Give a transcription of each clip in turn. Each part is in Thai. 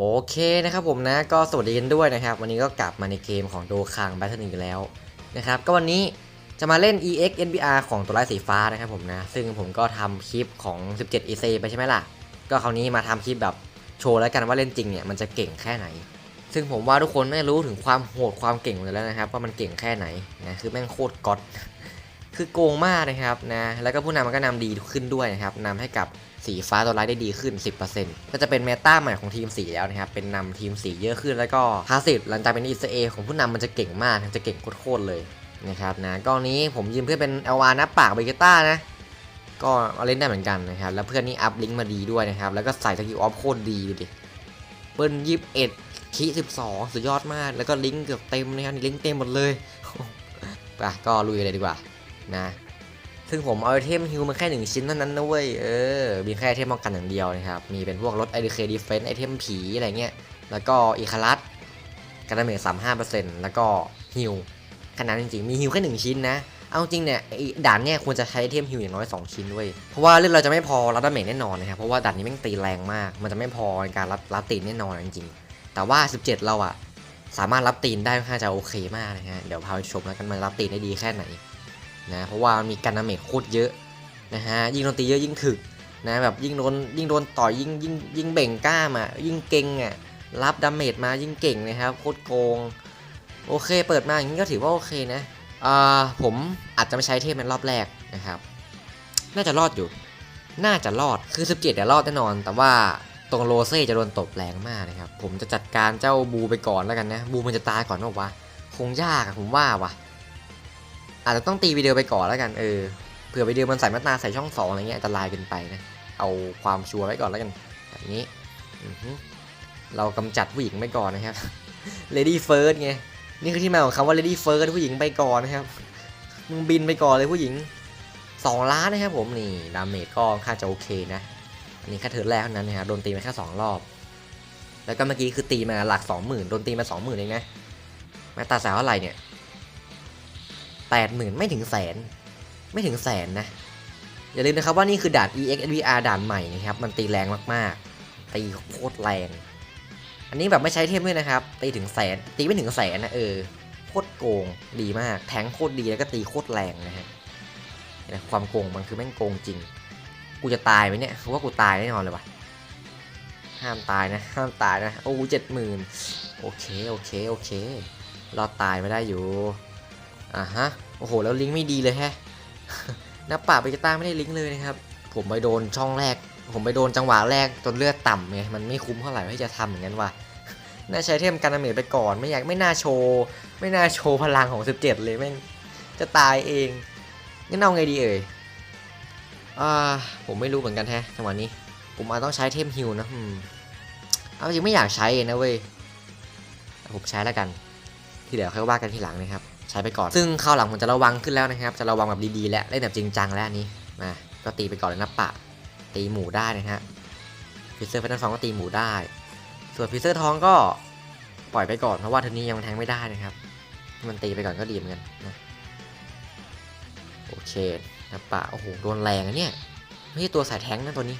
โอเคนะครับผมนะก็สวัสดีกันด้วยนะครับ วันนี้ก็กลับมาในเกมของโดคังแบทเทิลอีกแล้วนะครับก็วันนี้จะมาเล่น EX NBR ของตัวไร้ายสีฟ้านะครับผมนะซึ่งผมก็ทำคลิปของ 17 EC ไปใช่ไหมล่ะ ก็คราวนี้มาทำคลิปแบบโชว์แล้วกันว่าเล่นจริงเนี่ยมันจะเก่งแค่ไหน ซึ่งผมว่าทุกคนไม่รู้ถึงความโหดความเก่งเลยแล้วนะครับว่ามันเก่งแค่ไหนนะคือแม่งโคตรก๊อตคือโกงมากนะครับนะแล้วก็ผู้นำมันก็นำดีขึ้นด้วยนะครับนำให้กับ สีฟ้าตัวร้ายได้ดีขึ้น 10%ก็จะเป็นเมตาใหม่ของทีมสีแล้วนะครับ เป็นนำทีมสีเยอะขึ้นแล้วก็พาสซีฟหลังจากเป็น ECA ของผู้นำมันจะเก่งมากจะเก่งโคตรเลยนะครับนะกองนี้ผมยืมเพื่อนเป็น LR นับปากเบเกต้านะก็เอาเล่นได้เหมือนกันนะครับ แล้วเพื่อนนี่อัพลิงก์มาดีด้วยนะครับ แล้วก็ใส่สกิลออฟโคตรดีดิเปิ้ลยี่สิบเอ็ดคีสิบสองสุดยอดมาก แล้วก็ลิงก์เกือบเต็มนะครับลิงก์เต็มหมดเลยไปก็ลุยเลยดีกว่านะ ซึ่งผมเอาไอเทมฮิวมาแค่หนึ่งชิ้นเท่านั้นนะเว้ย เออ มีแค่ไอเทมป้องกันอย่างเดียวนะครับ มีเป็นพวกรถ IDK Defense ไอเทมผีอะไรเงี้ย แล้วก็อีคารัสการดาเมจสามห้าเปอร์เซ็นต์แล้วก็ฮิวขนาดจริงๆ มีฮิวแค่หนึ่งชิ้นนะ เอาจริงเนี่ยด่านเนี่ยควรจะใช้ไอเทมฮิวอย่างน้อย 2 ชิ้นด้วย เพราะว่าเรื่องเราจะไม่พอรับดาเมจแน่นอนนะครับ เพราะว่าด่านนี้แม่งตีแรงมาก มันจะไม่พอในการรับรับตีนแน่นอนจริงๆ แต่ว่า 17 เราอะสามารถรับตีนได้ค่อนข้างจะโอเคมากนะฮะ เดี๋ยวพาไปชมแล้วกันมันรับตีนได้ดีแค่ไหน นะเพราะว่ามีการดาเมจโคตรเยอะนะฮะยิ่งโดนตีเยอะยิ่งถึกนะแบบยิ่งโดนยิ่งโดนต่อยยิ่งยิ่งยิ่งเบ่งกล้ามอะยิ่งเก่งอะรับดาเมจมายิ่งเก่งนะครับโคตรโกงโอเคเปิดมาอย่างนี้ก็ถือว่าโอเคนะอ่าผมอาจจะไม่ใช้เทพในรอบแรกนะครับน่าจะรอดอยู่ น่าจะรอดคือ 17เดี๋ยวรอดแน่นอน แต่ว่าตรงโรเซ่จะโดนตบแรงมากนะครับผมจะจัดการเจ้าบูไปก่อนแล้วกันนะบูมันจะตายก่อนหรอวะคงยากผมว่าวะ อาจจะต้องตีวิดีโอไปก่อนแล้วกันเออเผื่อวิดีโอมันใส่มาตาใส่ช่องสองอะไรเงี้ยอันตรายเกินไปนะเอาความชัวร์ไว้ก่อนแล้วกันแบบนี้เรากำจัดผู้หญิงไปก่อนนะครับ Lady First ไงนี่คือที่มาของคำว่า Lady First ผู้หญิงไปก่อนนะครับมึงบินไปก่อนเลยผู้หญิง 2 ล้านนะครับผมนี่ดาเมจก็ค่าจะโอเคนะอันนี้แค่เทิร์นแรกเท่านั้นนะครับโดนตีมาแค่สองรอบ แล้วก็เมื่อกี้คือตีมาหลัก 20,000โดนตีมา 20,000เองนะมาตาสาวเท่าไหร่เนี่ย แปดหมื่นไม่ถึงแสน ไม่ถึงแสนนะ อย่าลืมนะครับว่านี่คือด่าน EXVR ด่านใหม่นะครับ มันตีแรงมากๆ ตีโคตรแรง อันนี้แบบไม่ใช้เทมด้วยนะครับ ตีถึงแสน ตีไม่ถึงแสนนะเออ โคตรโกง ดีมาก แทงโคตรดีแล้วก็ตีโคตรแรงนะฮะความโกงมันคือแม่งโกงจริง กูจะตายไหมเนี่ยคือว่ากูตายแน่นอนเลยวะห้ามตายนะ ห้ามตายนะ โอ้เจ็ดหมื่นโอเค โอเค โอเค รอดตายไม่ได้อยู่ อ่าฮะ โอ้โห แล้วลิงก์ไม่ดีเลยแฮะนับป่าไปกต้าไม่ได้ลิงก์เลยนะครับ ผมไปโดนช่องแรก ผมไปโดนจังหวะแรกจนเลือดต่ำไง มันไม่คุ้มเท่าไหร่ที่จะทำอย่างนั้นว่ะน่าใช้เทมการดาเมจไปก่อน ไม่อยากไม่น่าโชว์ ไม่น่าโชว์พลังของ 17 เลยแม่ง จะตายเอง งั้นเอาไงดีเอ่ย อ่า ผมไม่รู้เหมือนกันแฮะจังหวะนี้ ผมอาจต้องใช้เทมฮิลนะอืมเอาจริงไม่อยากใช้นะเว้ย ผมใช้แล้วกัน ที่เหลือค่อยว่ากันทีหลังนะครับ ใช้ไปก่อน ซึ่งคราวหลังผมจะระวังขึ้นแล้วนะครับ จะระวังแบบดีๆ และเล่นแบบจริงจังแล้วนี้มาก็ตีไปก่อนเลยนะปะ ตีหมูได้นะฮะฟิเซอร์แฟนตาฟองก็ตีหมูได้ ส่วนฟิเซอร์ทองก็ปล่อยไปก่อนเพราะว่าเทนี้ยังแทงไม่ได้นะครับ มันตีไปก่อนก็ดีเหมือนกันนะโอเคนะปะโอ้โหโดนแรงอะเนี่ยไม่ใช่ตัวสายแทงนะตัวนี้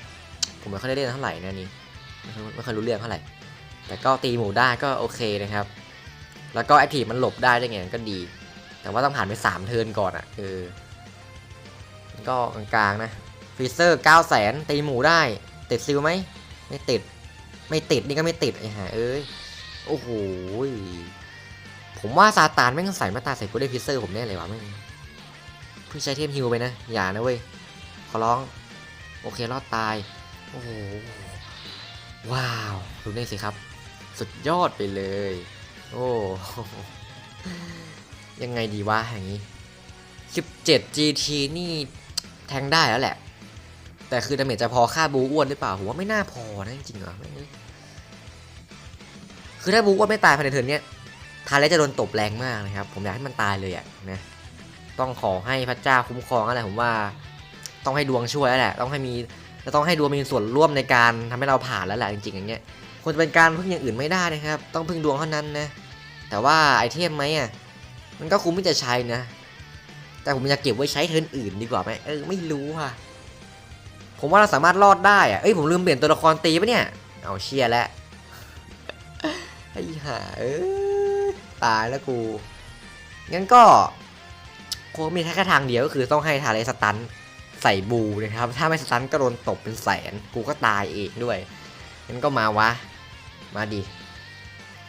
ผมไม่ค่อยได้เล่นเท่าไหร่นะนี่ไม่ค่อยไม่ค่อยรู้เรื่องเท่าไหร่แต่ก็ตีหมูได้ก็โอเคนะครับ แล้วก็แอคทีฟมันหลบได้ได้วยไงก็ดี แต่ว่าต้องผ่านไป 3 เทิร์นก่อนอะ่ะเออก็กลางๆนะฟรีเซอร์9 0 0 0 0ตีหมูได้ ติดซิลไหม ไม่ติด ไม่ติดนี่ก็ไม่ติดไอ้ห่าเอ้ย โอ้โห ผมว่าซาตานแม่งใส่มาตาใส่กูได้ฟิเซอร์ผมแน่เลยวะแม่งเพิ่งใช้เทมฮิวไปนะ อย่านะเว้ย ขอร้อง โอเครอดตาย โอ้โห ว้าว ดูนี่สิครับ สุดยอดไปเลย โอ้ ยังไงดีวะอย่างนี้ 17 GT นี่แทงได้แล้วแหละ แต่คือดาเมจจะพอค่าบูอ้วนหรือเปล่าผมว่าไม่น่าพอนะจริงๆเหรอไม่คือถ้าบูอ้วนไม่ตายภายในเทิร์นเนี้ยทาเลจะโดนตบแรงมากนะครับ ผมอยากให้มันตายเลยอะนะต้องขอให้พระเจ้าคุ้มครองอะไรผมว่าต้องให้ดวงช่วยแล้วแหละ ต้องให้มีจะต้องให้ดวงมีส่วนร่วมในการทำให้เราผ่านแล้วแหละจริงๆอย่างเงี้ยควรจะเป็นการพึ่งอย่างอื่นไม่ได้นะครับ ต้องพึ่งดวงเท่านั้นนะแต่ว่าไอเทมไหมอะ มันก็คุ้มที่จะใช้นะ แต่ผมอยากเก็บไว้ใช้เทิร์นอื่นดีกว่าไหมเออไม่รู้ค่ะ ผมว่าเราสามารถรอดได้อะเอ้ยผมลืมเปลี่ยนตัวละครตีปะเนี่ย เอาเชียร์แล้วไอ้ห่าเอ้ยตายแล้วกู งั้นก็คงมีแค่ทางเดียวก็คือต้องให้ทาเลสตันใส่บูนะครับ ถ้าไม่สตันก็โดนตบเป็นแสน กูก็ตายเองด้วยงั้นก็มาวะ มาดิ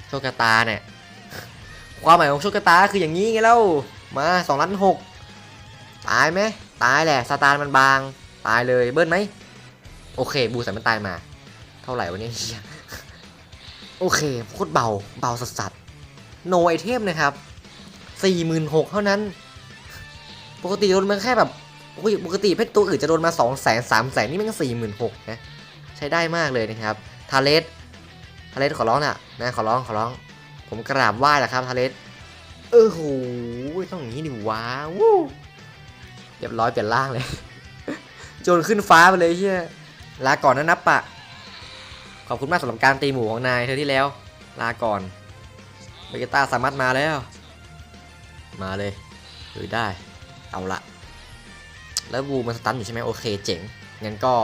โชคชะตาเนี่ย ความหมายของโชคชะตาคืออย่างนี้ไงเล่ามาสองล้านหกตายไหมตายแหละสตาร์มันบาง ตายเลยเบิ้ลไหมโอเค บูใส่มันตายมา เท่าไหร่วะเนี่ยเฮียโอเคโคตรเบาเบาสัสสัสโนไอเทมนะครับสี่หมื่นหกเท่านั้น ปกติโดนมาแค่แบบปกติเพชรตัวอื่นจะโดนมาสองแสนสามแสนนี่มันสี่หมื่นหกนะใช้ได้มากเลยนะครับ ทาเลสทาเลสขอร้องน่ะนะขอร้องขอร้อง ผมกราบไหว้แหละครับทาเลสเออโหต้องอย่างนี้ดิว้าวู้เรียบร้อยเปลี่ยนร่างเลย โจนขึ้นฟ้าไปเลยเชี่ยลาก่อนนะนับปะ ขอบคุณมากสำหรับการตีหมูของนายเธอที่แล้ว ลาก่อนเบเกต้าสามารถมาแล้ว มาเลยลุยได้ เอาละ แล้วบูมันสตันอยู่ใช่ไหมโอเคเจ๋ง งั้นก็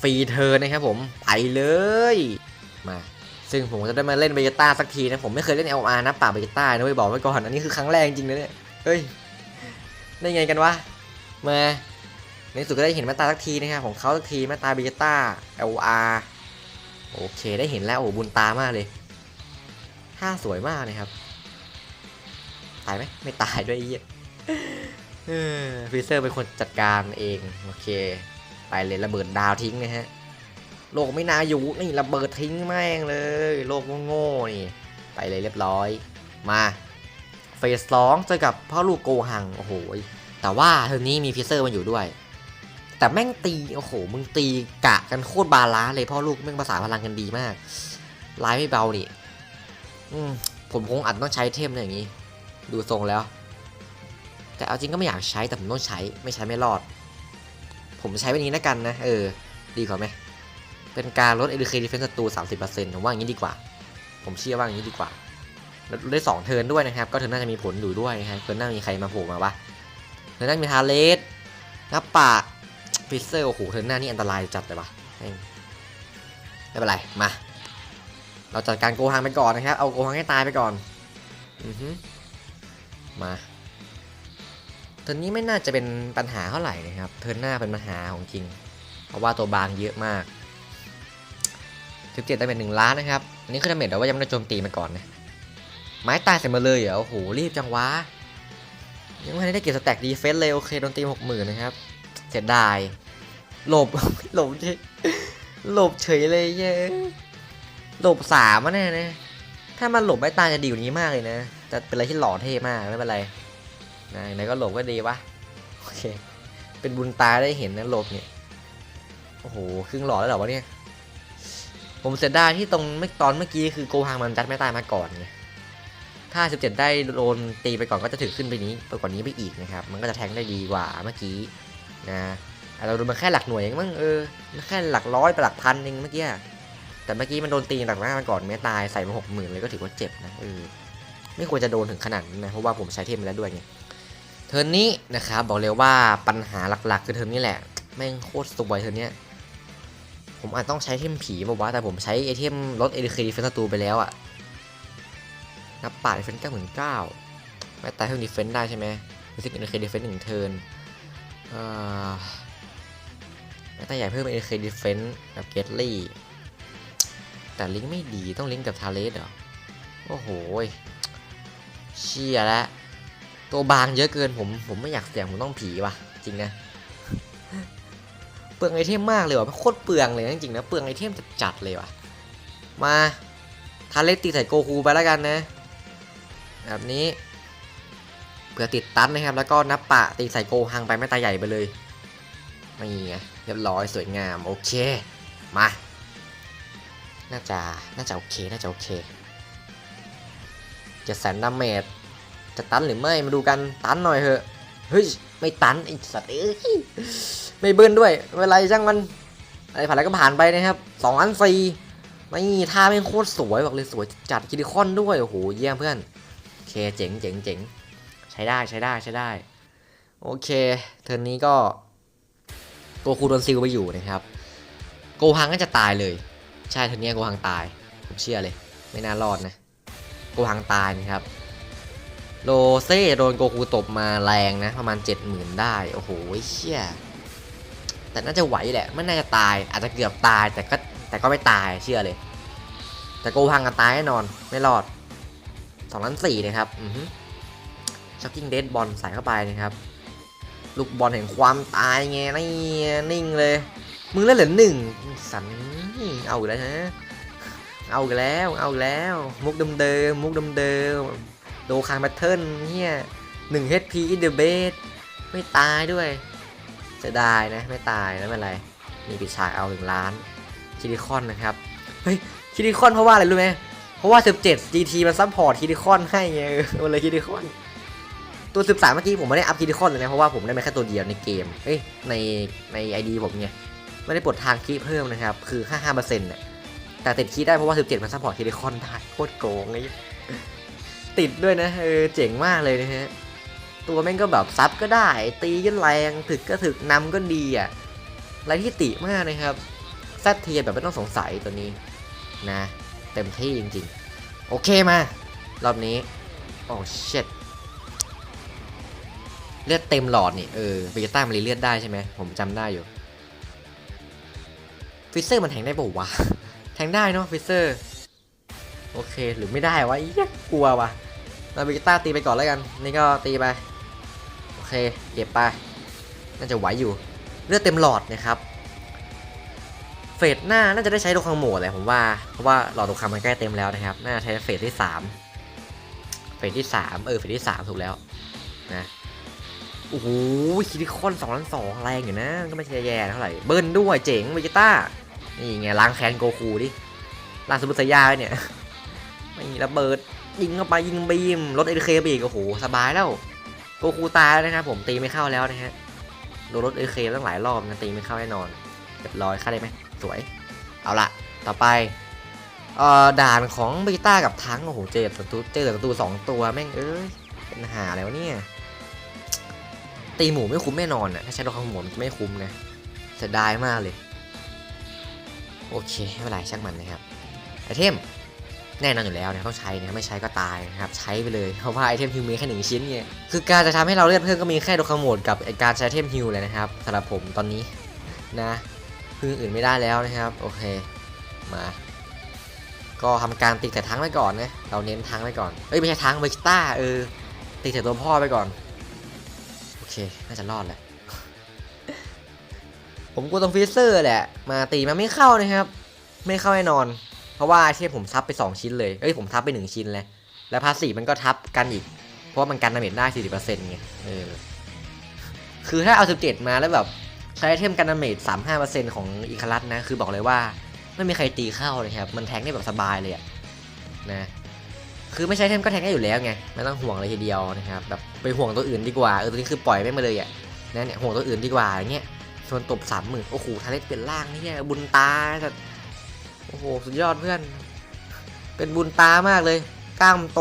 ฟรีเธอนะครับผม ไปเลย มา ซึ่งผมจะได้มาเล่นเบเกต้าสักทีนะ ผมไม่เคยเล่น LR นะป่าเบเกต้านะไว้บอกไว้ก่อน อันนี้คือครั้งแรกจริงๆนะเนี่ย เฮ้ย ได้ไงกันวะ มาในที่สุดก็ได้เห็นมาตาสักทีนะครับของเขาสักทีมาตาเบเกต้า LR โอเคได้เห็นแล้วโอ้บุญตามากเลยท่าสวยมากนะครับ ตายไหมไม่ตายด้วยเยฟิเซอร์เป็นคนจัดการเอง โอเค ไปเลยระเบิดดาวทิ้งนะฮะ โลกไม่นาอยู่นี่ระเบิดทิ้งแม่งเลย โลกโง่ๆนี่ไปเลยเรียบร้อย มาเฟสสองเจอกับพ่อลูกโกหังโอ้โหแต่ว่าเทอนี้มีฟิเซอร์มาอยู่ด้วย แต่แม่งตีโอ้โหมึงตีกะกันโคตรบาลานซ์เลยพ่อลูกแม่งภาษาพลังกันดีมากร้ายไม่เบานี่อืมผมคงอาจต้องใช้เทมอย่างนี้ ดูทรงแล้ว แต่เอาจริงก็ไม่อยากใช้แต่ผมต้องใช้ไม่ใช้ไม่รอด ผมใช้แบบนี้แล้วกันนะ เออ ดีกว่าไหม เป็นการลด educate defense ศัตรู30%ผมว่าอย่างนี้ดีกว่า ผมเชื่อว่าอย่างนี้ดีกว่าแล้วได้สองเทิร์นด้วยนะครับ ก็เทิร์นน่าจะมีผลอยู่ด้วยนะครับเทิร์นน้ามีใครมาโผล่มาวะเทิร์นน้ามีทาเลสนับปากฟิสเซอร์โอ้โหเทิร์นหน้านี่อันตรายจัดเลยวะไม่เป็นไรมา เราจัดการโกฮังไปก่อนนะครับ เอาโกฮังให้ตายไปก่อนอือฮึมาเทิร์นนี้ไม่น่าจะเป็นปัญหาเท่าไหร่นะครับ เทิร์นหน้าเป็นปัญหาของจริง เพราะว่าตัวบางเยอะมาก สิบเจ็ดดาเมจหนึ่งล้านนะครับ อันนี้คือดาเมจแต่ว่ายังไม่ได้โจมตีมาก่อนนะ ไม้ตายเสร็จมาเลยเหรอ โอ้โห รีบจังวะ ยังไม่ได้เก็บสแต็กดีเฟนส์เลย โอเค โดนตีหกหมื่นนะครับ เสียดาย หลบ หลบเฉยหลบเฉยเลยเย้หลบสามอะเนี่ยนะ ถ้ามันหลบไม่ตายจะดีกว่านี้มากเลยนะจะเป็นอะไรที่หล่อเท่มากไม่เป็นไรนะไหนก็หลบก็ดีวะ โอเค เป็นบุญตาได้เห็นนะหลบเนี่ย โอ้โห ครึ่งหล่อแล้วเหรอวะเนี่ย ผมเสียดายที่ตรงเมื่อตอนเมื่อกี้คือโกฮังมันจัดไม่ตายมาก่อนไงถ้า 17 ได้โดนตีไปก่อนก็จะถึงขึ้นไปนี้ไปกว่านี้ไปอีกนะครับ มันก็จะแทงได้ดีกว่าเมื่อกี้นะเราโดนมาแค่หลักหน่วยเองมั้งเออมันแค่หลักร้อยไปหลักพันเองเมื่อกี้แต่เมื่อกี้มันโดนตีหลักหน้ามาก่อนไม่ตายใส่มาหกหมื่นเลยก็ถือว่าเจ็บนะเออไม่ควรจะโดนถึงขนาดนั้นนะเพราะว่าผมใช้เทมไปแล้วด้วยไงเทิร์นนี้นะครับบอกเลยว่าปัญหาหลักๆ คือเทิร์นนี้แหละแม่งโคตรสวยเทิร์นนี้ ผมอาจต้องใช้เทมผีบอกว่าแต่ผมใช้ไอเทมลดเอเดคดีเฟนศัตรูไปแล้วอะนับป่าดีเฟนเก้าหมื่นเก้าไม่ตายเพิ่มดีเฟนได้ใช่ไหมรู้สึกเอเดคดีเฟนหนึ่งเทิร์นเอ่อแม้แต่ใหญ่เพิ่ม AK Defense กับเกตลี่ แต่ลิงก์ไม่ดีต้องลิงก์กับทาเลสเหรอ โอ้โหเชี่ยแล้วตัวบางเยอะเกินผมผมไม่อยากเสี่ยงผมต้องผีว่ะ จริงนะ เปลืองไอเทมมากเลยว่ะโคตรเปลืองเลยจริงๆนะเปลืองไอเทมจัดๆเลยว่ะมาทาเลสตีใส่โกคูไปแล้วกันนะ แบบนี้เผื่อติดตันนะครับ แล้วก็นับปะตีใส่โกฮังไปไม่ตาใหญ่ไปเลยนี่ไงเรียบร้อยสวยงามโอเคมาน่าจะน่าจะโอเคน่าจะโอเคจะแสนดาเมจจะตันหรือไม่มาดูกันตันหน่อยเถอะเฮ้ยไม่ตันไอสัตว์เอ้ย ไม่เบิ้ลด้วยเป็นไรช่างมันอะไรผ่านอะไรก็ผ่านไปนะครับสองอันสี่ไม่ท่าไม่งโคตรสวยบอกเลยสวยจัดคิดิคอนด้วยโอ้โหเยี่ยมเพื่อนโอเคเจ๋งเจ๋งเจ๋งใช้ได้ใช้ได้ใช้ได้ โอเค เทิร์นนี้ก็โกคูโดนซิลไปอยู่นะครับ โกฮังก็จะตายเลย ใช่เทอร์นนี้โกฮังตาย ผมเชื่อเลย ไม่น่ารอดนะโกหังตายนะครับโรเซ่โดนโกคูตบมาแรงนะ ประมาณ 70,000 ได้ โอ้โหเชี่ย แต่น่าจะไหวแหละไม่น่าจะตาย อาจจะเกือบตายแต่ก็แต่ก็ไม่ตายเชื่อเลย แต่โกหังกันตายแน่นอนไม่รอด2ล้าน4นะครับอือฮึช็อกกิ้งเดดบอลใส่เข้าไปนะครับลูกบอลแห่งความตายไงนี่นิ่งเลยมึงเล่นเหลือหนึ่งสันเอาอีกแล้วฮะเอาอีกแล้วเอาอีกแล้ว มุกเดิมๆมุกเดิมๆโดคางแพทเทิร์นเนี่ยหนึ่ง HP in the base ไม่ตายด้วย จะได้นะไม่ตายนะไม่เป็นไรมีปิดฉากเอาหนึ่งล้านคิริคอนนะครับเฮ้ยคิริคอนเพราะว่าอะไรรู้ไหมเพราะว่า 17 GT มันซัพพอร์ตคิริคอนให้ไงมันเลยคิริคอนตัว 13 เมื่อกี้ผมไม่ได้อัพคิริคอนเลยนะเพราะว่าผมได้มาแค่ตัวเดียวในเกมเอ้ยในใน ID ผมไงไม่ได้ปลดทางคีเพิ่มนะครับคือ55%เซ็นี่ยแต่ติดคีได้เพราะว่า 17 มันซัพพอร์ตคิริคอนได้โคตรโกงไงติดด้วยนะเออเจ๋งมากเลยนะฮะ ตัวแม่งก็แบบซับก็ได้ ตีก็แรงถึกก็ถึกนำก็ดีอะไรที่ติมากนะครับแซดเทียแบบไม่ต้องสงสัยตัวนี้นะ เต็มที่จริงๆ โอเคมา รอบนี้ โอ้เช็ดเลือดเต็มหลอดนี่ เออเบจิต้ามันรีเลือดได้ใช่ไหม ผมจำได้อยู่ ฟิเซอร์มันแทงได้ป่าวะ แทงได้เนาะฟิเซอร์ โอเคหรือไม่ได้วะอียกลัววะเราเบจิต้าตีไปก่อนแล้วกัน นี่ก็ตีไป เค เก็บไป น่าจะไหวอยู่ เลือดเต็มหลอดนะครับ เฟสหน้าน่าจะได้ใช้โดคังโหมดแหละผมว่า เพราะว่าหลอดโดคังมันใกล้เต็มแล้วนะครับ น่าจะใช้เฟสที่ 3 เฟสที่ 3 เออ เฟสที่ 3 ถูกแล้วนะ โอ้โหคิริคอน2ล้าน2แรงอยู่นะ ก็ไม่ใช่แย่เท่าไหร่ เบิ้ลด้วยเจ๋งเวจิต้า นี่ไงล้างแค้นโกคูดิ ล้างซูเปอร์ไซย่าเนี่ย ไม่มีระเบิดยิงเข้าไปยิงบีมรถเอเคไปอีกโอ้โหสบายแล้ว โกคูตายแล้วนะครับผมตีไม่เข้าแล้วนะฮะโดนรถเอเคตั้งหลายรอบนะตีไม่เข้าแน่นอนเรียบร้อยค่าได้ไหมสวย เอาละต่อไปเอ่อด่านของเบต้ากับทั้งโอ้โหเจอศัตรูเจอศัตรูสองตัวแม่งเอ้ยเป็นหาแล้วเนี่ยตีหมูไม่คุ้มแน่นอนอะถ้าใช้ดอกข้างหมุนไม่คุ้มนะเสียดายมากเลย โอเคไม่เป็นไรช่างมันนะครับไอเทม แน่นอนอยู่แล้วเนี่ยต้องใช้เนี่ยไม่ใช้ก็ตายนะครับใช้ไปเลยเพราะว่าไอเทมฮิวมีแค่หนึ่งชิ้นเนี่ยคือการจะทำให้เราเลือดเพิ่มก็มีแค่ดอกข้างหมุนกับการใช้ไอเทมฮิวเลยนะครับสำหรับผมตอนนี้นะพึ่งอื่นไม่ได้แล้วนะครับโอเคมาก็ทำการติดแต่ทั้งไว้ก่อนนะเราเน้นทั้งไว้ก่อนเอ้ยไม่ใช่ทั้งเวจิต้าเออติดแต่ตัวพ่อไปก่อนโอเคน่าจะรอดแหละผมกลัวตรงฟิสเซอร์แหละมาตีมันไม่เข้านะครับ ไม่เข้าแน่นอน เพราะว่าเทมผมทับไป 2 ชิ้นเลย เอ้ยผมทับไป 1 ชิ้นเลย แล้วพาสีมันก็ทับกันอีก เพราะว่ามันกันดาเมจได้ 40%ไง เออ คือถ้าเอา 17 มาแล้วแบบใช้เทมกันดาเมจ 35%ของอีคารัสนะ คือบอกเลยว่าไม่มีใครตีเข้าเลยครับ มันแทงได้แบบสบายเลยอะนะ คือไม่ใช้เทมก็แทงได้อยู่แล้วไง ไม่ต้องห่วงเลยทีเดียวนะครับ แบบไปห่วงตัวอื่นดีกว่า เออตัวนี้คือปล่อยไม่มาเลยอะนะเนี่ยห่วงตัวอื่นดีกว่าอย่างเงี้ยชวนตบสามหมื่นโอ้โหทาเล็เปลี่ยนร่างนี่บุญตาแต่ โอ้โห สุดยอดเพื่อน เป็นบุญตามากเลย กล้ามโต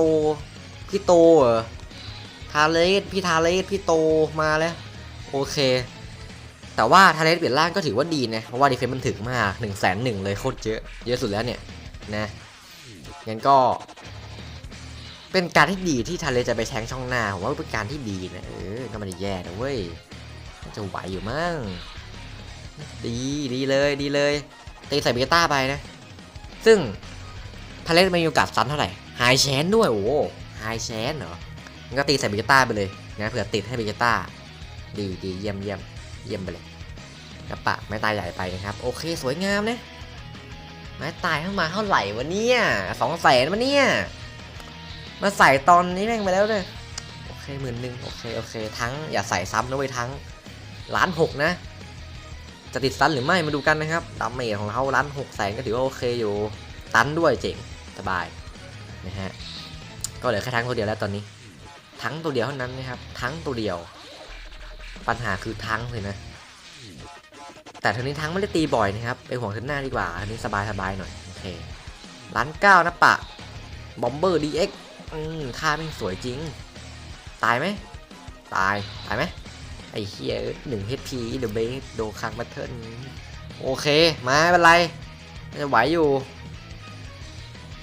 พี่โตเหรอ ทาเลสพี่ทาเลสพี่โตมาแล้ว โอเค แต่ว่าทาเลสเปลี่ยนร่างก็ถือว่าดีนะ เพราะว่าดีเฟนซ์มันถึงมากหนึ่งแสนหนึ่งเลยโคตรเยอะ เยอะสุดแล้วเนี่ย นะงั้นก็ เป็นการที่ดีที่ทาเลจะไปแทงช่องหน้าผมว่าเป็นการที่ดีนะเออก็ไมันแย่นะเว้ยจะไหวอยู่มั้งดีดีเลยดีเลยตีใส่เบต้าไปนะ ซึ่งทาเลไม่มีโอกาสซ้ำเท่าไหร่ไฮแชนด้วยโอ้ไฮแชนเหรอมันก็ตีใส่เบต้าไปเลยนะเผื่อติดให้เบต้าดีดีเยี่ยมเยี่ยมเยี่ยมไปเลยกระปะไม้ตายใหญ่ไปนะครับ โอเคสวยงามนะไม้ตายเข้ามาเท่าไหร่วะเนี่ยสองแสนวะเนี่ยมาใส่ตอนนี้แม่งไปแล้วเลยโอเคหมื่นหนึ่งโอเคโอเคทั้งอย่าใส่ซ้ำนะเว้ยทั้งล้านหกนะ จะติดซันหรือไม่มาดูกันนะครับดาเมจของเราล้านหกแสนก็ถือว่าโอเคอยู่ตันด้วยเจ๋งสบายนะฮะก็เหลือแค่ทั้งตัวเดียวแล้วตอนนี้ ทั้งตัวเดียวเท่านั้นนะครับ ทั้งตัวเดียว ปัญหาคือทั้งเลยนะ แต่เทอนี้ทั้งไม่ได้ตีบ่อยนะครับไปห่วงเทนหน้าดีกว่าเทอนี้สบายสบายหน่อยโอเคล้านเก้านะปะบอมเบอร์ดีเอ็กอืมท่าแม่งสวยจริง ตายไหมตาย ตายไหม ไอ้เฮียหนึ่ง HP The Base โดคังบัตเทิลโอเค มาไม่เป็นไรจะไหวอยู่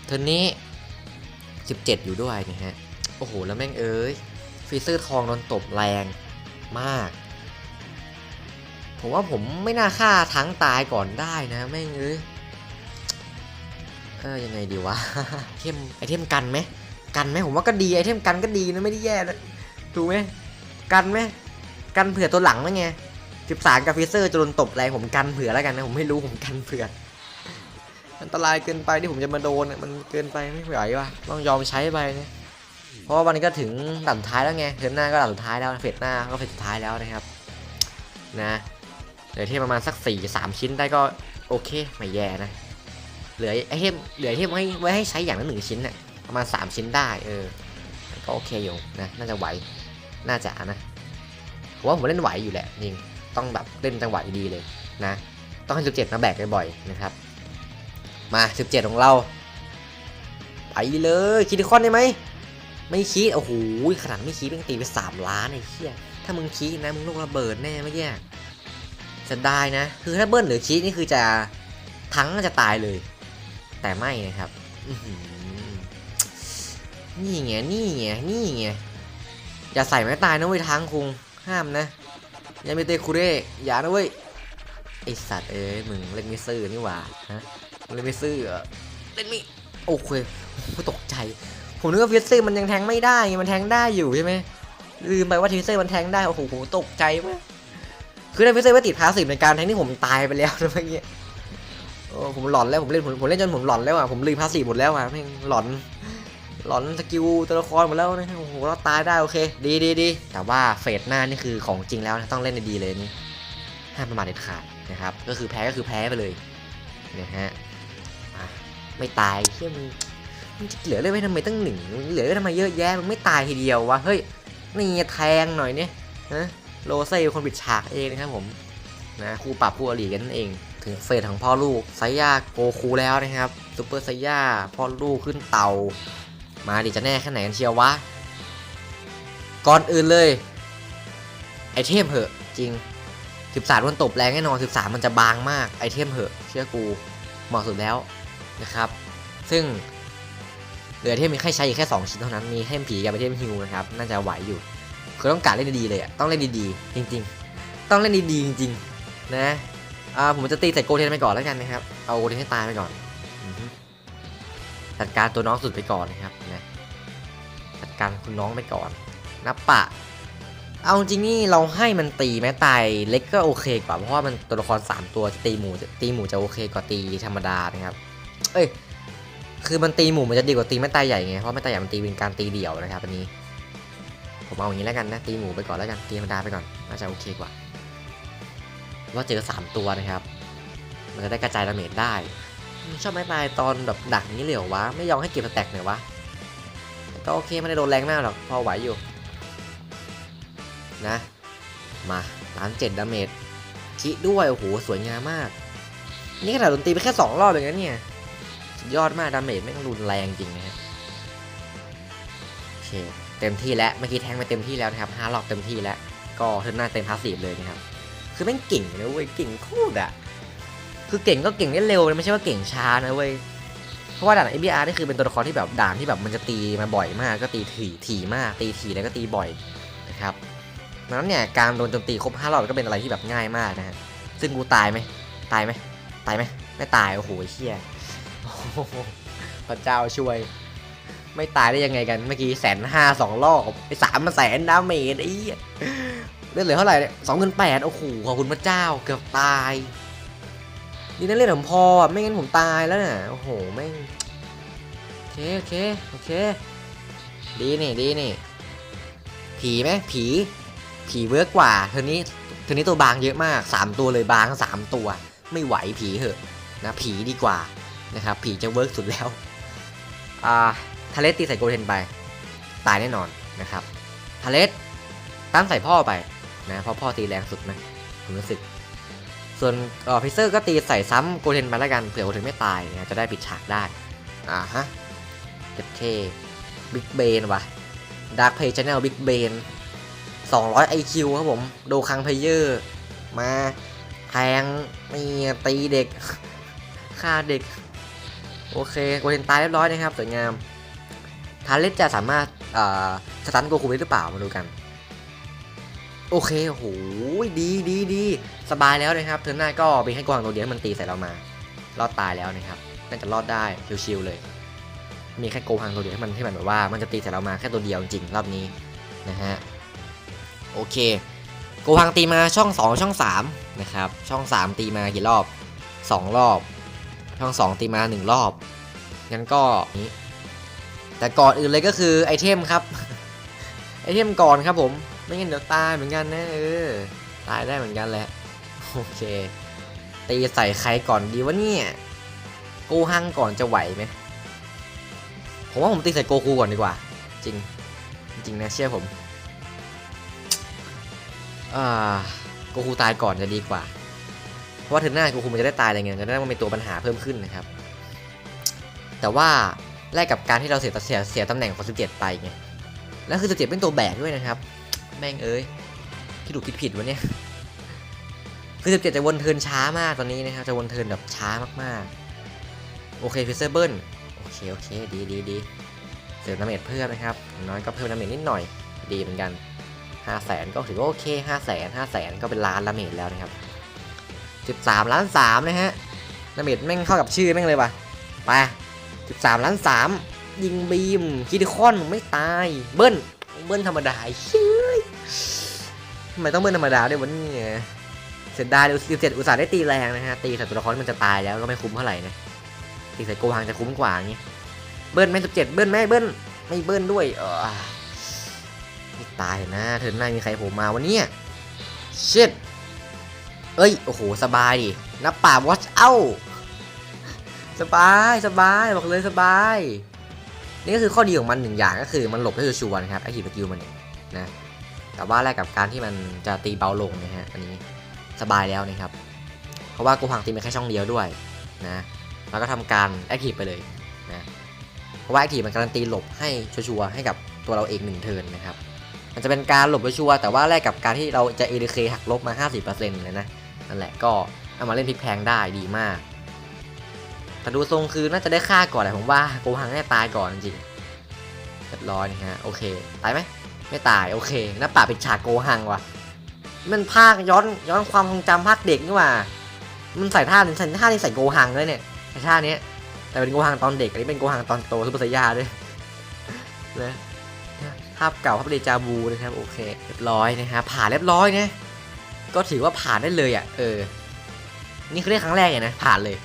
เทเทอร์นนี้ 17 อยู่ด้วยนะฮะ โอ้โห แล้วแม่งเอ้ยฟีเซอร์ทองโดนตบแรงมาก ผมว่าผมไม่น่าฆ่าทั้งตายก่อนได้นะแม่งเอ้ยเออยังไงดีวะไอเทมไอเทมกันไหมกันไหมผมว่าก็ดีไอเทมกันก็ดีนะไม่ได้แย่นะถูกไหมกันไหม กันเผื่อตัวหลังแล้วไงสิบสามกับฟีเซอร์จะโดนตบแรงผมกันเผื่อแล้วกันนะผมไม่รู้ผมกันเผื่ออันตรายเกินไปที่ผมจะมาโดนมันเกินไปไม่ไหวว่ะต้องยอมใช้ไปเนี่ยเพราะว่าวันนี้ก็ถึงด่นท้ายแล้วไงเทอมหน้าก็ด่นท้ายแล้วเฟสหน้าก็เฟสสุดท้ายแล้วนะครับนะเหลือเทมประมาณสักสี่สามชิ้นได้ก็โอเคไม่แย่นะเหลือไอเทมเหลือเทมไว้ไว้ให้ใช้อย่างละหนึ่งชิ้นน่ะประมาณสามชิ้นได้เออก็โอเคอยู่นะน่าจะไหวน่าจะนะ ผมว่าผมเล่นไหวอยู่แหละจริงต้องแบบเล่นจังหวะดีๆเลยนะ ต้องให้สิบเจ็ดมาแบกบ่อยๆนะครับ มา 17 ของเรา ไปเลยคิดคอนได้ไหมไม่คิดโอ้โหขนาดไม่คิดเป็นตีไป3ล้านไอ้เหี้ยถ้ามึงคิดนะมึงลูกระเบิดแน่เมื่อกี้จะได้นะ คือถ้าเบิ้ลหรือคิดนี่คือจะทั้งจะตายเลย แต่ไม่นะครับนี่ไงนี่ไงนี่ไงอย่าใส่ไม้ตายนะเว้ยทั้งคุง ห้ามนะยามิเตคุเร่อย่านะเว้ยไอสัตว์เอ้ยมึงเล่นไม่ซื่อนี่หว่าฮะเล่นไม่ซื่อเหรอเล่นม่โอเคโอ้ตกใจ ผมนึกว่าฟิสซี่มันยังแทงไม่ได้ไงมันแทงได้อยู่ใช่ไหมลืมไปว่าฟิสซี่มันแทงได้โอ้โหผมตกใจมากคือในฟิสซี่ว่าติดพาสซีฟในการแทงที่ผมตายไปแล้วนะเมื่อกี้โอ้ผมหลอนแล้วผมเล่นผมเล่นจนผมหลอนแล้วอะผมลืมพาสซีฟหมดแล้วอะแม่งหลอน หลอนสกิลตัวละครหมดแล้วนะโอ้โหเราตายได้โอเค ดีดีดีแต่ว่าเฟสหน้านี่คือของจริงแล้วนะต้องเล่นดีเลยนี่ห้ามประมาทเด็ดขาดนะครับก็คือแพ้ก็คือแพ้ไปเลยนะฮะไม่ตายเชื่อมึงมึงเหลือเลยไว้ทำไมตั้งหนึ่งเหลือไว้ทำไมเยอะแยะมึงไม่ตายทีเดียววะเฮ้ยนี่แทงหน่อยเนี่ยนะโรเซ่คนปิดฉากเองนะครับผมนะครูปรับผู้อลีกันนั่นเองถึงเฟสของพ่อลูกไซย่าโกคูแล้วนะครับซูเปอร์ไซย่าพ่อลูกขึ้นเตา มาดิจะแน่แค่ไหนกันเชียววะ ก่อนอื่นเลย ไอเทมเหอะจริง 13มันตบแรงแน่นอน 13 มันจะบางมากไอเทมเหอะเชื่อกูเหมาะสุดแล้วนะครับ ซึ่งเหลือเทมมีแค่ใช้อีกแค่ 2 ชิ้นเท่านั้น มีเทมผีกับไอเทมฮิวนะครับ น่าจะไหวอยู่ คือต้องการเล่นดีๆเลยอะต้องเล่นดีๆ จริง ๆ ต้องเล่นดีๆจริง ๆ นะอ่าผมจะตีใส่โกเทนไปก่อนแล้วกันนะครับ เอาโกเทนให้ตายไปก่อน จัดการตัวน้องสุดไปก่อนนะครับนะจัดการคุณน้องไปก่อนนับปะ เอาจริงนี่เราให้มันตีแม้ตายเล็กก็โอเคกว่าเพราะว่ามันตัวละคร 3 ตัวตีหมูตีหมูจะโอเคกว่าตีธรรมดานะครับ เอ้ยคือมันตีหมูมันจะดีกว่าตีแม่ตายใหญ่ไงเพราะแม่ตายใหญ่มันตีเป็นการตีเดี่ยวนะครับอันนี้ ผมเอาอย่างนี้แล้วกันนะตีหมูไปก่อนแล้วกันตีธรรมดาไปก่อนน่าจะโอเคกว่าว่าเจอสามตัวนะครับ มันจะได้กระจายดาเมจได้ ชอบไม้ตายตอนแบบดักนี้เหลียเหรอวะ ไม่ยอมให้เก็บสแต็กหน่อยวะ ก็โอเคไม่ได้โดนแรงมากหรอก พอไหวอยู่ นะ มาล้านเจ็ดดาเมจคิด้วย โอ้โห สวยงามมาก นี่ขนาดโดนตีไปแค่2รอบเองนะเนี่ย ยอดมากดาเมจไม่งรุนแรงจริงนะฮะโอเค เต็มที่แล้ว เมื่อกี้แทงไปเต็มที่แล้วนะครับห้ารอบเต็มที่แล้ว ก็เทิร์นหน้าเต็มพาสซีฟเลยนะครับ คือแม่งเก่งนะเว้ยเก่งโคตรอะ คือเก่งก็เก่งได้เร็วนะไม่ใช่ว่าเก่งช้านะเว้ยเพราะว่าด่าน ABR นี่คือเป็นตัวละครที่แบบด่านที่แบบมันจะตีมาบ่อยมากก็ตีถี่ถี่มาก ตีถี่แล้วก็ตีบ่อยนะครับดังนั้นเนี่ยการโดนโจมตีครบ5รอบก็เป็นอะไรที่แบบง่ายมากนะฮะซึ่งกูตายไหมตายไหมตายไหมไม่ตายโอ้โหเชี่ยพระเจ้าช่วย ไม่ตายได้ยังไงกันเมื่อกี้แสนห้าสองรอบไอ้สามมาแสนดาเมจไอ้เลือดเหลือเท่าไหร่เนี่ยสองเงินแปดโอ้โหขอบคุณพระเจ้าเกือบตาย นี่นั่นเล่นผมพออะไม่งั้นผมตายแล้วน่ะโอ้โหแม่งโอเคโอเคโอเค ดีนี่ดีนี่ ผีไหมผี ผีเวิร์กกว่าเทอนี้เทอนี้ตัวบางเยอะมากสามตัวเลยบางสามตัว ไม่ไหวผีเหอะนะผีดีกว่านะครับผีจะเวิร์กสุดแล้วอ่าทาเลสตีใส่โกเทนไป ตายแน่นอนนะครับทาเลสตั้งใส่พ่อไปนะเพราะพ่อตีแรงสุดนะผมรู้สึก ส่วนออพิเซอร์ก็ตีใส่ซ้ำโกเทนมาแล้วกันเผื่อโกเทนไม่ตายนะจะได้ปิดฉากได้ อ่าฮะเจ็บเคบิ๊กเบนว่ะดาร์คเพย์ชแนลบิ๊กเบน200 IQ ครับผม โดคังเพเยอร์ มาแทงมีตีเด็กฆ่าเด็ก โอเคโกเทนตายเรียบร้อยนะครับ สวยงาม ทาเลสจะสามารถสตันโกคูได้หรือเปล่ามาดูกัน โอเคโหดีดีดีสบายแล้วนะครับเทิร์นหน้าก็มีแค่กวางตัวเดียวให้มันตีใส่เรามา รอดตายแล้วนะครับ น่าจะรอดได้ชิวๆเลย มีแค่โกฮังตัวเดียวให้มันที่มันแบบว่า มันจะตีใส่เรามาแค่ตัวเดียวจริงรอบนี้นะฮะ โอเค โกฮังตีมาช่อง 2 ช่อง3นะครับ ช่อง 3 ตีมากี่รอบ 2 รอบ ช่อง 2 ตีมา 1 รอบ งั้นก็นี้แต่ก่อนอื่นเลยก็คือไอเทมครับ ไอเทมก่อนครับผม ไม่งั้นเดี๋ยวตายเหมือนกันนะเออ ตายได้เหมือนกันแหละ โอเค ตีใส่ใครก่อนดีวะเนี่ยโกฮังก่อนจะไหวไหมผมว่าผมตีใส่โกคูก่อนดีกว่า จริง จริงนะเชื่อผมอ่าโกคูตายก่อนจะดีกว่า เพราะว่าเทอร์นหน้าโกคูมันจะได้ตายอะไรเงี้ยจะได้มันเป็นตัวปัญหาเพิ่มขึ้นนะครับ แต่ว่าแลกกับการที่เราเสียเสียเสียตำแหน่งของ17ไปไงแล้วคือ17เป็นตัวแบกด้วยนะครับ แม่งเอ้ยที่ถูกคิดผิดวะเนี่ยคือ17จะวนเทินช้ามากตอนนี้นะครับจะวนเทินแบบช้ามากๆ โอเคฟิเซอร์เบิลโอเคโอเคดีดีดีเสริมดาเมจเพิ่มนะครับน้อยก็เพิ่มดาเมจนิดหน่อยดีเหมือนกัน5 0 0แสนก็ถือว่าโอเค5 0 0แสน5 0 0แสนก็เป็นล้านดาเมจแล้วนะครับ 13 ล้าน3นะฮะดาเมจแม่งเข้ากับชื่อแม่งเลยว่ะไป13 ล้าน 3 ยิงบีมคิดิคอนไม่ตายเบิ้ลเบิ้ลธรรมดาเฮ้ย ทำไมต้องเบิ้ลธรรมดาด้วยวะเนี่เสียดายเลย17อุตส่าห์ได้ตีแรงนะฮะ ตีใส่ตัวละครมันจะตายแล้วก็ไม่คุ้มเท่าไหร่นะ ตีใส่โกฮังจะคุ้มกว่าอย่างงี้ เบิ้ลไม่17เจ็ดเบิ้ลไม่เบิ้ลไม่เบิ้ลด้วย เออไม่ตายนะ เธอหน้ามีใครโผล่มาวันนี้ชิดเอ้ย โอ้โห สบายดินับป่าวอชเอาสบาย สบาย บอกเลยสบาย นี่ก็คือข้อดีของมันหนึ่งอย่างก็คือมันหลบได้ชัวร์นะครับไอคีสกิลมันเนี่ยนะ แต่ว่าแลกกับการที่มันจะตีเบาลงนะฮะอันนี้สบายแล้วนะครับ เพราะว่ากูพังตีไปแค่ช่องเดียวด้วยนะแล้วก็ทำการแอคทีฟไปเลยนะเพราะว่าแอคทีฟมันการันตีหลบให้ชัวร์ให้กับตัวเราเองหนึ่งเทิร์นนะครับมันจะเป็นการหลบไว้ชัวร์แต่ว่าแลกกับการที่เราจะ ADK หักลบมา 50%เลยนะนั่นแหละก็เอามาเล่นพลิกแพงได้ดีมากแต่ดูทรงคือน่าจะได้ฆ่าก่อนแหละผมว่าโกหังน่ตายก่อนจริงๆเรียบร้อยนะฮะโอเคตายไหม ไม่ตายโอเคหน้าป่าเป็นฉากโกหังว่ะ มันภาคย้อนย้อนความทรงจำภาคเด็กนี่ว่า มันใส่ท่านี้ใส่ท่านี้ใส่โกหังเลยเนี่ยไอ้ท่านี้แต่เป็นโกหังตอนเด็กอันนี้เป็นโกหังตอนโตซุปเปอร์ไซย่าด้วยนะภาพเก่าภาพเดจาวูนะครับโอเคเรียบร้อยนะฮะผ่านเรียบร้อยนะก็ถือว่าผ่านได้เลยอะเออ นี่คือได้ครั้งแรกเลยนะผ่านเลย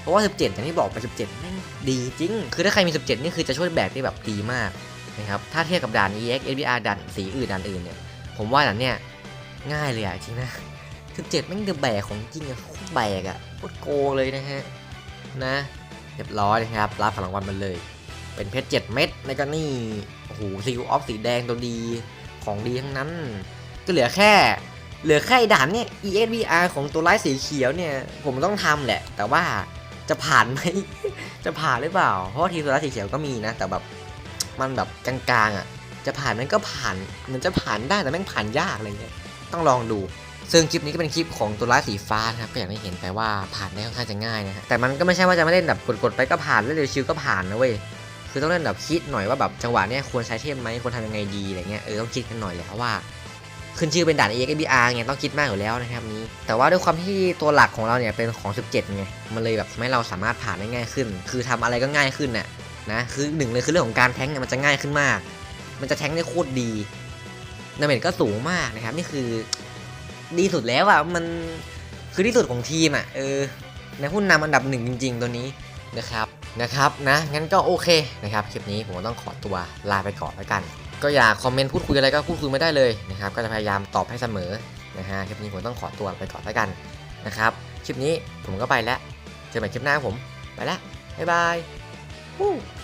เพราะว่า 17อย่างที่บอกไป 17แม่งดีจริง คือถ้าใครมี 17 นี่คือจะช่วยแบกได้แบบดีมาก นะครับถ้าเทียบกับด่าน EX SBR ด่านสีอื่นด่านอื่นเนี่ยผมว่าด่านเนี่ยง่ายเลยอะจริงนะ17แม่งเดือแบกของจริงอะโคตรแบกอะโคตรโกงเลยนะฮะนะเรียบร้อยนะครับรับของรางวัลมาเลย เป็นเพชร7เม็ดในก็นี่โอ้โหซีออฟสีแดงตัวดีของดีทั้งนั้น ก็เหลือแค่เหลือแค่ไอ้ด่านเนี่ย ESVR ของตัวไร้ายสีเขียวเนี่ย ผมต้องทำแหละ แต่ว่าจะผ่านไหม จะผ่านหรือเปล่า เพราะทีมตัวไร้ายสีเขียวก็มีนะ แต่แบบ มันแบบกลางๆอะ จะผ่านมันก็ผ่าน มันจะผ่านได้แต่แม่งผ่านยากอะไรเงี้ย ต้องลองดู ซึ่งคลิปนี้ก็เป็นคลิปของตัวร้ายสีฟ้านะครับ ก็อย่างที่เห็นไปว่าผ่านได้ค่อนข้างจะง่ายนะฮะแต่มันก็ไม่ใช่ว่าจะไมาเล่นแบบกดๆไปก็ผ่านเล่นเร็วชิวก็ผ่านนะเว้ย คือต้องเล่นแบบคิดหน่อยว่าแบบจังหวะเนี้ยควรใช้เทมไหมควรทำยังไงดีอะไรเงี้ย เออต้องคิดกันหน่อยแหละว่าขึ้นชื่อเป็นด่าน EXBR ไงต้องคิดมากอยู่แล้วนะครับนี้ แต่ว่าด้วยความที่ตัวหลักของเราเนี่ยเป็นของ 17ไงมันเลยแบบทำให้เราสามารถผ่านได้ง่ายขึ้น คือทำอะไรก็ง่ายขึ้นน่ะ นะคือหนึ่งเลยคือเรื่องของการแทงเนี่ยมันจะง่ายขึ้นมาก มันจะแทงได้โคตรดีดาเมจก็สูงมากนะครับ นี่คือดีสุดแล้วอะมันคือที่สุดของทีมอะเออในหุ้นนำอันดับหนึ่งจริง ๆ ตัวนี้นะครับนะครับนะงั้นก็โอเคนะครับคลิปนี้ผมต้องขอตัวลาไปก่อนแล้วกัน ก็อยากคอมเมนต์พูดคุยอะไรก็พูดคุยไมาได้เลยนะครับก็จะพยายามตอบให้เสมอนะฮะคลิปนี้ผมต้องขอตัวไปก่อนแล้วกันนะครับคลิปนี้ผมก็ไปแล้วเจอกันใหม่คลิปหน้าผมไปแล้วบ๊ายบาย